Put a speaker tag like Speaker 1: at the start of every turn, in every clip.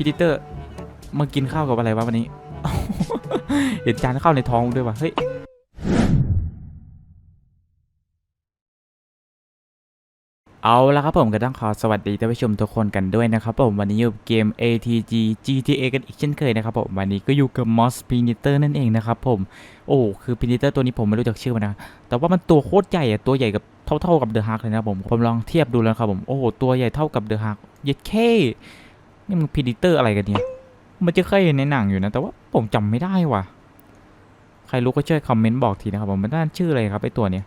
Speaker 1: พีดิเตอร์มากินข้าวกับอะไรวะวันนี้ เห็นจานข้าวในท้องด้วยวะเฮ้ยเอาละครับผมก็ต้องขอสวัสดีท่านผู้ชมทุกคนกันด้วยนะครับผมวันนี้อยู่กับเกม ATG GTA กันอีกเช่นเคยนะครับผมวันนี้ก็อยู่กับ Moss p i n i t e r นั่นเองนะครับผมโอ้คือ p i n i t e r ตัวนี้ผมไม่รู้จักชื่อมันนะแต่ว่ามันตัวโคตรใหญ่อะตัวใหญ่กับเท่าๆกับ The Hulk เลยนะครับผมผมลองเทียบดูแล้วครับผมโอ้โหตัวใหญ่เท่ากับ The Hulk เย็ดแค่ นี่มัน p i n i t e r อะไรกันเนี่ยมันจะเคยเห็นในหนังอยู่นะ แต่ว่าผมจำไม่ได้ว่ะ ใครรู้ก็ช่วยคอมเมนต์บอกทีนะครับผมมันน่าชื่ออะไรครับไอตัวเนี้ย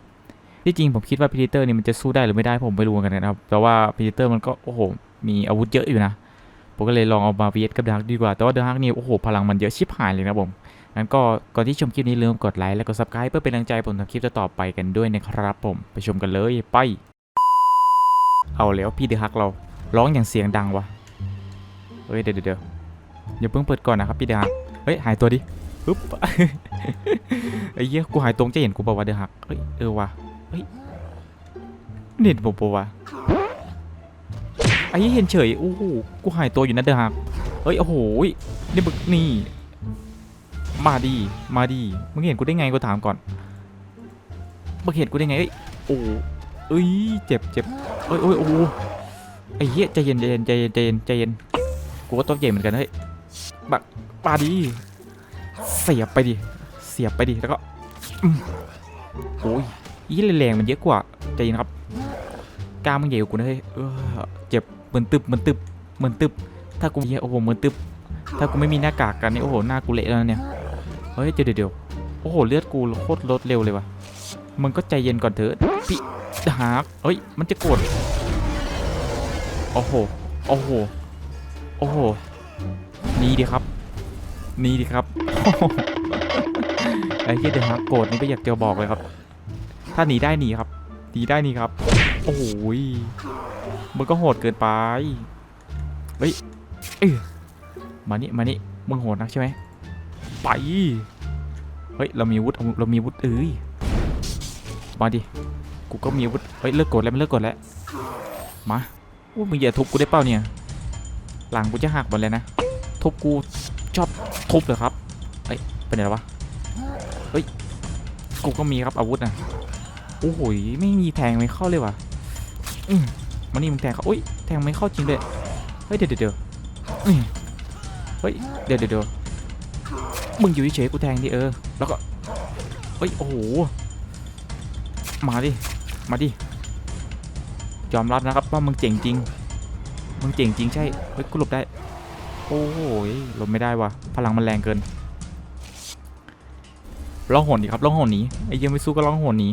Speaker 1: ที่จริงผมคิดว่าพีดิเตอร์นี่มันจะสู้ได้หรือไม่ได้ผมไม่รู้กันนะครับ แต่ว่าพีดิเตอร์มันก็โอ้โหมีอาวุธเยอะอยู่นะผมก็เลยลองเอามาเวียดกับดาร์กดีกว่า แต่ว่าดาร์กนี่โอ้โหพลังมันเยอะชิบหายเลยนะผมงั้นก็ก่อนที่ชมคลิปนี้ลืมกดไลค์และกด subscribe เพื่อเป็นกำลังใจผมทำคลิปต่อไปกันด้วยนะครับผมไปชมกันเลยไป เอาแล้วพี่เดอะฮักเราร้องอย่างเสียงดังวะ เฮ้ยเดี๋ยวเดี๋ยวเดี๋ยวอย่าเพิ่งเปิดก่อนนะครับพี่เดอฮักเฮ้ยหายตัวดิปึ๊บไอ้เหี้ยกูหายตรงจะเห็นกูบอกว่าเดอะฮักเฮ้ยเออว่ะเฮ้ยน็ตผมปะวะไอ้เห็นเฉยโอ้โหกูหายตัวอยู่นะเดอะฮักเฮ้ยโอ้โหนี่มึกนี่มาดีมาดีมึงเห็นกูได้ไงกูถามก่อนมึงเห็นกูได้ไงเอ้ยโอ้เอ้ยเจ็บเจ็บเอ้ยโอ้ยโอ้ไอ้เหี้ยใจเย็นใจเย็นใจเย็นใจเย็นใจเย็น กูก็ตัวใหญ่เหมือนกันเฮ้ยบักมาดีเสียบไปดิเสียบไปดิแล้วก็อืมโอ้ยอีแรงๆมันเยอะกว่าใจเย็นครับกล้ามมึงใหญ่กว่ากูนะเฮ้ยเจ็บเหมือนตึบเหมือนตึบเหมือนตึบ ถ้ากูเหี้ยโอ้โหเหมือนตึบ ถ้ากูไม่มีหน้ากากกันนี่โอ้โหหน้ากูเละแล้วเนี่ยเฮ้ยเดี๋ยวเดี๋ยวเดี๋ยวโอ้โหเลือดกูโคตรลดเร็วเลยว่ะมึงก็ใจเย็นก่อนเถอะพี่ดาร์กเฮ้ยมันจะโกรธโอ้โหโอ้โห โอ้โหหนีดิครับหนีดิครับไอ้เหี้ยเดอะฮักโกรธนี่ไม่อยากจะบอกเลยครับ ถ้าหนีได้หนีครับหนีได้หนีครับ โอ้โหยมึงก็โหดเกินไปเฮ้ยเอ้ยมานี่มานี่มึงโหดนักใช่ไหมไปเฮ้ยเรามีอาวุธเรามีอาวุธเอ้ยมาดิกูก็มีอาวุธเฮ้ยเลิกกดแล้วไม่เลิกกดแล้วมาโอ้มึงอย่าทุบกูได้เปล่าเนี่ย หลังกูจะหักหมดเลยนะ ทุบกูชอบทุบเหรอครับ เอ้ยเป็นไงวะ เฮ้ย กูก็มีครับอาวุธนะโอ้โหยไม่มีแทงไม่เข้าเลยว่ะอืมมันนี่มึงแทงเขาอุ้ยแทงไม่เข้าจริงด้วยเฮ้ยเดี๋ยวเดี๋ยวเฮ้ยเดี๋ยวเดี๋ยวมึงอยู่เฉยกูแทงดิเออ แล้วก็เฮ้ยโอ้โห มาดิ มาดิ ยอมรับนะครับว่ามึงเจ๋งจริง มึงเจ๋งจริงใช่ เฮ้ยกูหลบได้ โอ้โหยหลบไม่ได้วะพลังมันแรงเกินร้องโหนดิครับร้องโหนนีไอ้เหี้ยังไม่สู้ก็ร้องโหนนี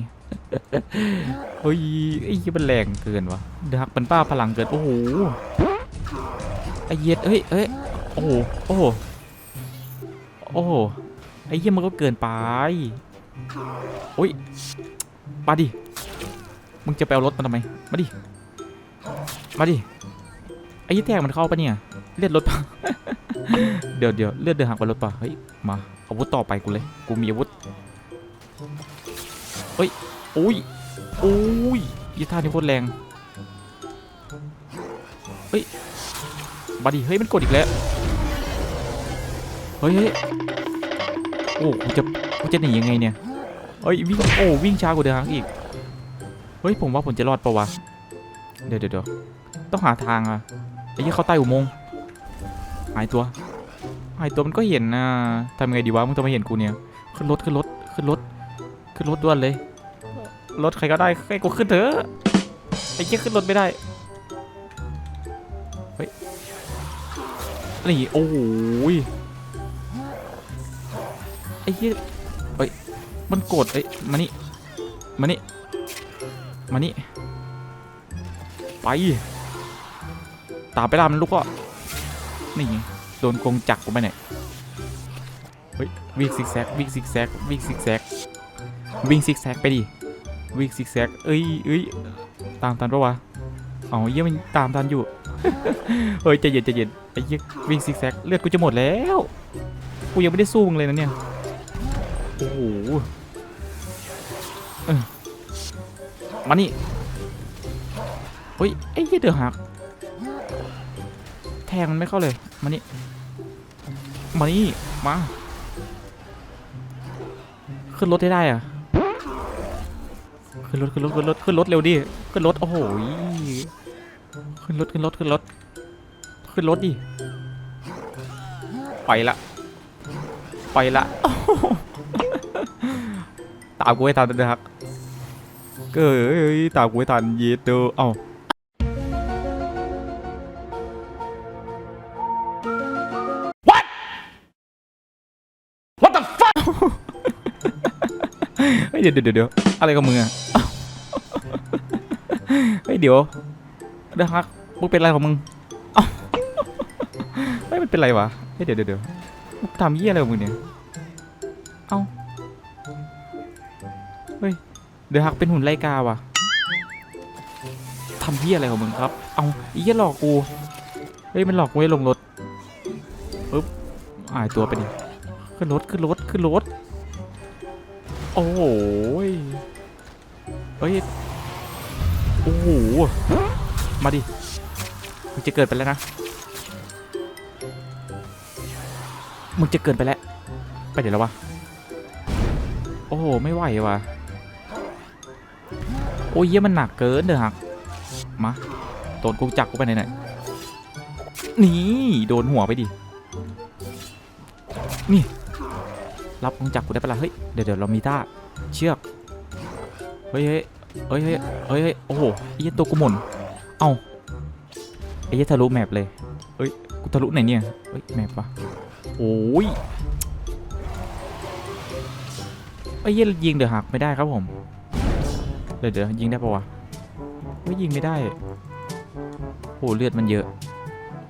Speaker 1: เฮ้ยไอ้เหี้ยมันแรงเกินวะเดือกเป็นป้าพลังเกินโอ้โหไอ้เหี้ยเฮ้ยเฮ้ยโอ้โหโอ้โหโอ้โหไอ้เหี้ยมันก็เกินไปโอ้ยมาดิมึงจะไปเอารถมันทำไมมาดิมาดิ ไอ้ยี่แทงมันเข้าปะเนี่ย เลือดรถปะเดี๋ยวเดี๋ยวเลือดเดือดหักไปรถปะเฮ้ย มา อาวุธต่อไปกูเลย กูมีอาวุธเฮ้ยโอ้ยโอ้ยยีท่านี่โคตรแรง เฮ้ยบาดีเฮ้ย มันกดอีกแล้ว เฮ้ยโอ้กูจะกูจะหนียังไงเนี่ย เฮ้ยวิ่งโอ้วิ่งช้ากว่าเดิมอีก เฮ้ยผมว่าผมจะรอดปะวะ เดี๋ยวเดี๋ยวต้องหาทางอะ ไอ้ยี่เข้าใต้อุโมงค์หายตัวหายตัวมันก็เห็นนะทำไงดีวะมึงต้องมาเห็นกูเนี่ยขึ้นรถขึ้นรถขึ้นรถขึ้นรถด่วนเลยรถใครก็ได้ให้กูขึ้นเถอะไอ้เหี้ยขึ้นรถไม่ได้เฮ้ยนี่โอ้โหยไอ้เหี้ยเฮ้ยมันโกรธเอ้ยมานี่มานี่มานี่ไปามไปลามันลูกก็นี่โดนกงจักกูไปไหนเฮ้ยวิ่งซิกแซกวิ่งซิกแซกวิ่งซิกแซกวิ่งซิกแซกไปดิวิ่งซิกแซกเอ้ยเอ้ยตามทันปะวะอ๋อเยี่ยมันตามทันอยู่เฮ้ยใจเย็นใจเย็นไอ้เหี้ยวิ่งซิกแซกเลือดกูจะหมดแล้วกูยังไม่ได้สู้มึงเลยนะเนี่ยโอ้โหมานี่เฮ้ยไอ้เหี้ยเดือดหัก แทงมันไม่เข้าเลย มานี่ มานี่ มา ขึ้นรถให้ได้อะขึ้นรถขึ้นรถขึ้นรถขึ้นรถเร็วดิ ขึ้นรถ โอ้โห ขึ้นรถขึ้นรถขึ้นรถ ขึ้นรถดิ ไปละ ไปละตามกูให้ทันนะครับเกยตามกูให้ทันเยเดอเอ้า เฮ้ยเดี๋ยวเดี๋ยวเดี๋ยวอะไรกับมึงอะเฮ้ยเดี๋ยวเดี๋ยวฮักมึงเป็นอะไรของมึงเอ้าเฮ้ยมันเป็นไรวะเฮ้ยเดี๋ยวเดี๋ยวเดี๋ยวมึงทำเยี่ยอะไรของมึงเนี่ยเอ้าเฮ้ยเดี๋ยวฮักเป็นหุ่นไล่กาวะทำเยี่ยอะไรของมึงครับ เอาไอ้เยี่ยหลอกกูเฮ้ยมันหลอกกูให้ลงรถปึ๊บหายตัวไปดิขึ้นรถขึ้นรถขึ้นรถ โอ้โหยเฮ้ย โอ้โห มาดิ มึงจะเกิดไปแล้วนะ มึงจะเกินไปแล้ว ไปเดี๋ยวแล้ววะ โอ้โห ไม่ไหวว่ะโอ้ยเยี่ยมันหนักเกินเด้อหัก มาโดนกูจักกูไปไหนไหนนี่ โดนหัวไปดิ นี่ รับกงจักรกูได้ปะล่ะเฮ้ยเดี๋ยวเดี๋ยวเรามีท่าเชือกเฮ้ยเฮ้ยเฮ้ยเฮ้ยเฮ้ยเฮ้ยโอ้โหไอ้เหี้ยตัวกูหมุนเอ้าไอ้เหี้ยทะลุแมปเลยเฮ้ยกูทะลุไหนเนี่ยเฮ้ยแมปปะโอ้ยไอ้เหี้ยยิงเดือหักไม่ได้ครับผมเดี๋ยวเดี๋ยวยิงได้ปะวะเฮ้ยยิงไม่ได้โอ้เลือดมันเยอะ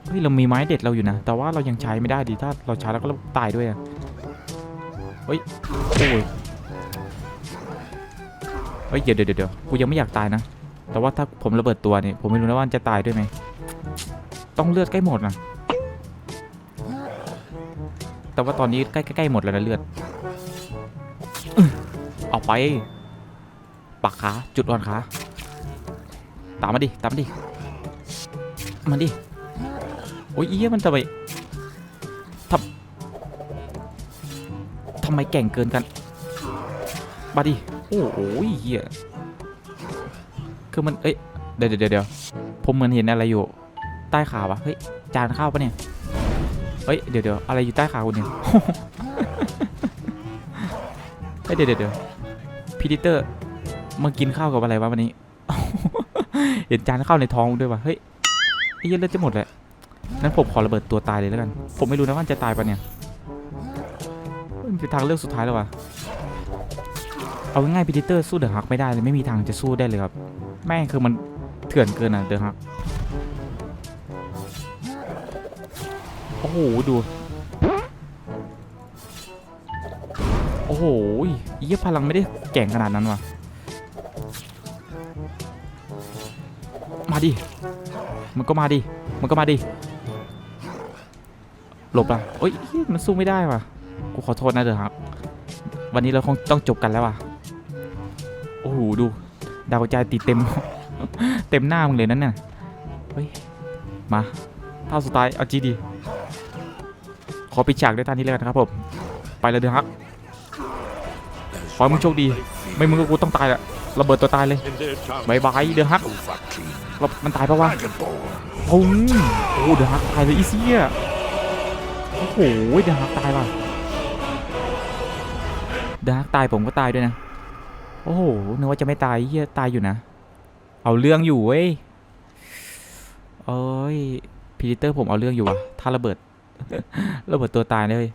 Speaker 1: เฮ้ยเรามีไม้เด็ดเราอยู่นะ แต่ว่าเรายังใช้ไม่ได้ดิถ้าเราใช้แล้วก็ตายด้วยอะ โอ้ยเฮ้ยเดี๋ยวเดี๋ยวเดี๋ยวกูยังไม่อยากตายนะ แต่ว่าถ้าผมระเบิดตัวเนี่ยผมไม่รู้นะว่าจะตายด้วยไหมต้องเลือดใกล้หมดนะแต่ว่าตอนนี้ใกล้ใกล้หมดแล้วนะเลือดเอาไป ปักขาจุดอ่อนขาตามมาดิตามมาดิมาดิ โอ้ยเอี้ยมันจะไปำไมแก่งเกินกันมาดิโอ้โหเหี้ยคือมันเอ้ยเดี๋ยวเดี๋ยวเดี๋ยวผมเหมือนเห็นอะไรอยู่ ใต้ขาวะเฮ้ยจานข้าวปะเนี่ยเฮ้ยเดี๋ยวเดี๋ยวอะไรอยู่ใต้ขาคุณเนี่ยเฮ้ยเดี๋ยวเดี๋ยวพีดิเตอร์มากินข้าวกับอะไรวะวันนี้ เห็นจานข้าวในท้องด้วยวะเฮ้ยไอ้เหี้ยเลือดจะหมดเลยนั้นผมขอระเบิดตัวตายเลยแล้วกัน ผมไม่รู้นะว่าจะตายปะเนี่ย มันเป็นทางเลือกสุดท้ายแล้ววะเอาง่ายๆพิเตอร์สู้เดอะฮักไม่ได้เลยไม่มีทางจะสู้ได้เลยครับ แม่งคือมันเถื่อนเกินอะเดอะฮักโอ้โหดู โอ้โหเยี่ยพลังไม่ได้แก่งขนาดนั้นว่ะ มาดิ มันก็มาดิ มันก็มาดิ หลบละเอ้ยมันสู้ไม่ได้ว่ะ ขอโทษนะเดอะฮักวันนี้เราคงต้องจบกันแล้วว่ะ โอ้โหดู ดาวกระจายติดเต็ม เต็มหน้ามึงเลยนั่นน่ะเฮ้ย มาท่าสุดท้ายเอาจีดี ขอปิดฉากด้วยท่านี้เลยกันครับผม ไปเลยเดอะฮักขอให้มึงโชคดี ไม่มึงก็กูต้องตายแหละระเบิดตัวตายเลยบายบายเดอฮักเรามันตายปะวะโอ้ยโอ้เดอฮักตายเลยอีเซียโอ้โหเดอฮักตายว่ะ ดอะฮักตายผมก็ตายด้วยนะ โอ้โหนึกว่าจะไม่ตายเฮียตายอยู่นะ เอาเรื่องอยู่เว้ยเอ้ยพีดิเตอร์ผมเอาเรื่องอยู่วะถ้าระเบิด ระเบิดตัวตายเลย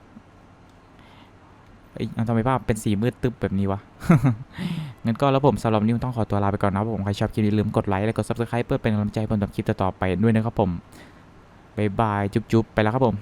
Speaker 1: เอ้ยเอาทำไมภาพเป็นสีมืดตึ๊บแบบนี้วะ งั้นก็แล้วผมสำหรับนี้ต้องขอตัวลาไปก่อนนะผม ใครชอบคลิปนี้ลืมกดไลค์ และกด subscribe เพื่อเป็นกำลังใจผมทำคลิปต่อๆไปด้วยนะครับผม บ๊ายบาย จุ๊บๆ ไปแล้วครับผม